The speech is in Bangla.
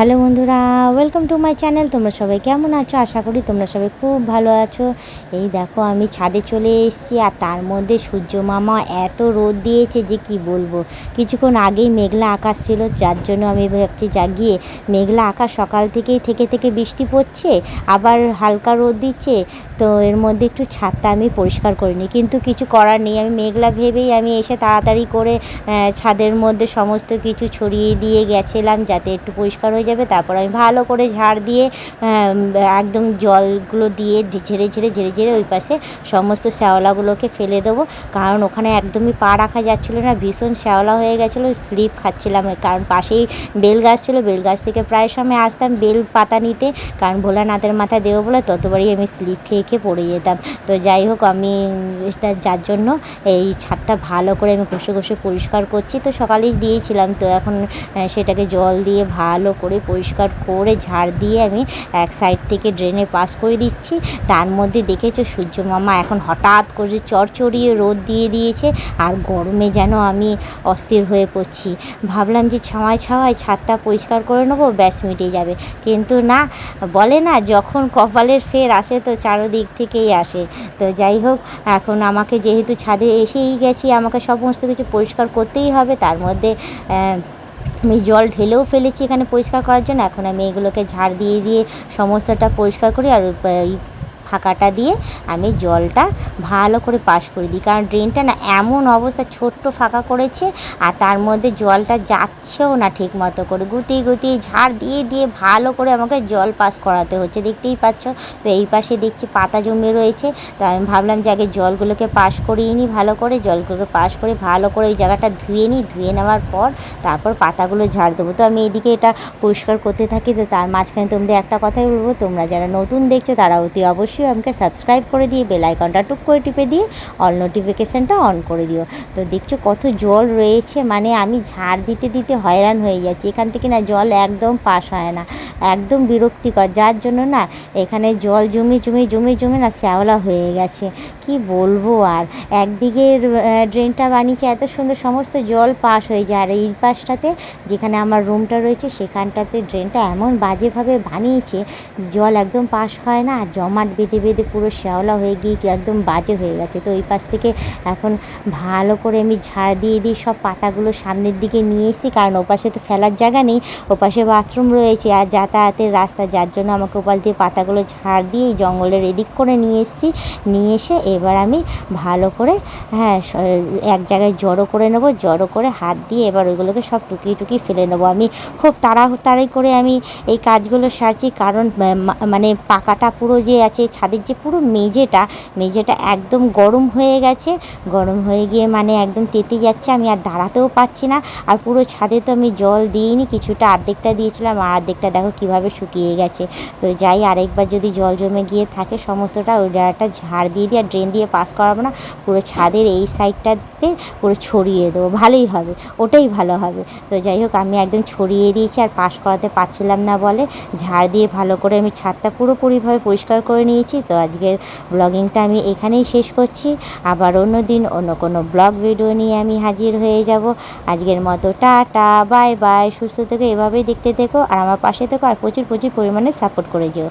হ্যালো বন্ধুরা ওয়েলকাম টু মাই চ্যানেল তোমরা সবাই কেমন আছো? আশা করি তোমরা সবাই খুব ভালো আছো। এই দেখো, আমি ছাদে চলে এসেছি আর তার মধ্যে সূর্য মামা এত রোদ দিয়েছে যে কি বলব? কিছুক্ষণ আগেই মেঘলা আকাশ ছিল, যার জন্য আমি ভাবছি জাগিয়ে মেঘলা আকাশ সকাল থেকেই থেকে থেকে বৃষ্টি পড়ছে, আবার হালকা রোদ দিচ্ছে। তো এর মধ্যে একটু ছাদটা আমি পরিষ্কার করিনি কিন্তু কিছু করার নেই, আমি মেঘলা ভেবেই আমি এসে তাড়াতাড়ি করে ছাদের মধ্যে সমস্ত কিছু ছড়িয়ে দিয়ে গেছিলাম, যাতে একটু পরিষ্কার হয়ে যাবে, তারপর আমি ভালো করে ঝাড় দিয়ে একদম জলগুলো দিয়ে ঝেড়ে ঝেড়ে ঝেড়ে ঝেড়ে ওই পাশে সমস্ত শ্যাওলাগুলোকে ফেলে দেবো। কারণ ওখানে একদমই পা রাখা যাচ্ছিল না, ভীষণ শ্যাওলা হয়ে গেছিল, স্লিপ খাচ্ছিলাম কারণ পাশেই বেল গাছ ছিল, বেল গাছ থেকে প্রায় সময় আসতাম বেল পাতা নিতে, কারণ ভোলানাথের মাথায় দেবো বলে ততবারই আমি স্লিপ খেয়ে খেয়ে পড়ে যেতাম। তো যাই হোক, আমি যার জন্য এই ছাদটা ভালো করে আমি ঘষে ঘষে পরিষ্কার করছি। তো সকালেই দিয়েছিলাম, তো এখন সেটাকে জল দিয়ে ভালো করে পরিষ্কার করে ঝাড় দিয়ে আমি এক সাইড থেকে ড্রেনে পাস করে দিচ্ছি। তার মধ্যে দেখেছ সূর্য মামা এখন হঠাৎ করে চড়চড়িয়ে রোদ দিয়ে দিয়েছে আর গরমে যেন আমি অস্থির হয়ে পড়ছি। ভাবলাম যে ছাওয়ায় ছাওয়ায় ছাদটা পরিষ্কার করে নেব, ব্যাস মিটে যাবে। কিন্তু না, বলে না, যখন কপালের ফের আসে তো চারোদিক থেকেই আসে। তো যাই হোক, এখন আমাকে যেহেতু ছাদে এসেই গেছি, আমাকে সমস্ত কিছু পরিষ্কার করতেই হবে। তার মধ্যে আমি জল ঢেলেও ফেলেছি এখানে পরিষ্কার করার জন্য। এখন আমি এগুলোকে ঝাড় দিয়ে দিয়ে সমস্তটা পরিষ্কার করি আর ফাঁকাটা দিয়ে আমি জলটা ভালো করে পাস করে দিই। কারণ ড্রেনটা না এমন অবস্থা, ছোট্ট ফাঁকা করেছে আর তার মধ্যে জলটা যাচ্ছেও না ঠিক মতো করে। গুতিয়ে গুতিয়ে ঝাড় দিয়ে দিয়ে ভালো করে আমাকে জল পাস করাতে হচ্ছে। দেখতেই পাচ্ছ, তো এই পাশে দেখছি পাতা জমে রয়েছে। তো আমি ভাবলাম যে আগে জলগুলোকে পাস করিয়ে নিই ভালো করে। জলগুলোকে পাস করে ভালো করে ওই জায়গাটা ধুয়ে নিই। ধুয়ে নেওয়ার পর তারপর পাতাগুলো ঝাড় দেবো। তো আমি এদিকে এটা পরিষ্কার করতে থাকি। তো তার মাঝখানে তোমাদের একটা কথাই বলব। তোমরা যারা নতুন দেখছ তারা অতি অবশ্যই আমাকে সাবস্ক্রাইব করে দিয়ে বেল আইকনটা টুক করে টিপে দিয়ে অল নোটিফিকেশানটা অন করে দিও। তো দেখছ কত জল রয়েছে মানে আমি ঝাড় দিতে দিতে হয়রান হয়ে যাচ্ছি। এখান থেকে না জল একদম পাস হয় না একদম বিরক্তিকর। যার জন্য না এখানে জল জমে জমে জমে জমে না শ্যাওলা হয়ে গেছে। কি বলব আর? একদিকের আহ, ড্রেনটা বানিয়েছে এত সুন্দর সমস্ত জল পাস হয়ে যায়। আর এই পাশটাতে যেখানে আমার রুমটা রয়েছে সেখানটাতে ড্রেনটা এমন বাজেভাবে বানিয়েছে জল একদম পাস হয় না আর জমাট বেঁধে বেঁধে বেঁধে পুরো শ্যাওলা হয়ে গিয়ে একদম বাজে হয়ে গেছে। তো ওই পাশ থেকে এখন ভালো করে আমি ঝাড় দিয়ে দিয়ে সব পাতাগুলো সামনের দিকে নিয়ে এসেছি, কারণ ওপাশে তো ফেলার জায়গা নেই, ওপাশে বাথরুম রয়েছে আর যাতায়াতের রাস্তা, যার জন্য আমাকে ওপাশ দিয়ে পাতাগুলো ঝাড় দিয়ে জঙ্গলের এদিক করে নিয়ে এসেছি। নিয়ে এসে এবার আমি ভালো করে হ্যাঁ এক জায়গায় জড়ো করে নেব, জড়ো করে হাত দিয়ে এবার ওইগুলোকে সব টুকিয়ে টুকিয়ে ফেলে নেব। আমি খুব তাড়াতাড়ি করে আমি এই কাজগুলো সারছি, কারণ মানে পাকাটা পুরো যে আছে ছাদের যে পুরো মেঝেটা মেঝেটা একদম গরম হয়ে গেছে। গরম হয়ে গিয়ে মানে একদম তেতে যাচ্ছে, আমি আর দাঁড়াতেও পাচ্ছি না। আর পুরো ছাদে তো আমি জল দিইনি, কিছুটা অর্ধেকটা দিয়েছিলাম। আর অর্ধেকটা দেখো কীভাবে শুকিয়ে গেছে। তো যাই, আরেকবার যদি জল জমে গিয়ে থাকে সমস্তটা, ওই জায়গাটা ঝাড় দিয়ে দিয়ে আর ড্রেন দিয়ে পাস করাবো না। পুরো ছাদের এই সাইডটাতে পুরো ছড়িয়ে দেবো, ভালোই হবে, ওটাই ভালো হবে। তো যাই হোক, আমি একদম ছড়িয়ে দিয়েছি আর পাস করাতে পারছিলাম না বলে। ঝাড় দিয়ে ভালো করে আমি ছাদটা পুরোপুরিভাবে পরিষ্কার করে নিয়েছি। তো আজকের ব্লগিংটা আমি এখানেই শেষ করছি। আবার অন্য দিন অন্য কোনো ব্লগ ভিডিও নিয়ে আমি হাজির হয়ে যাব। আজকের মতো টাটা বাই বাই সুস্থ থেকো, এভাবেই দেখতে থেকো। আর আমার পাশে থেকো আর প্রচুর প্রচুর পরিমাণে সাপোর্ট করে যেও।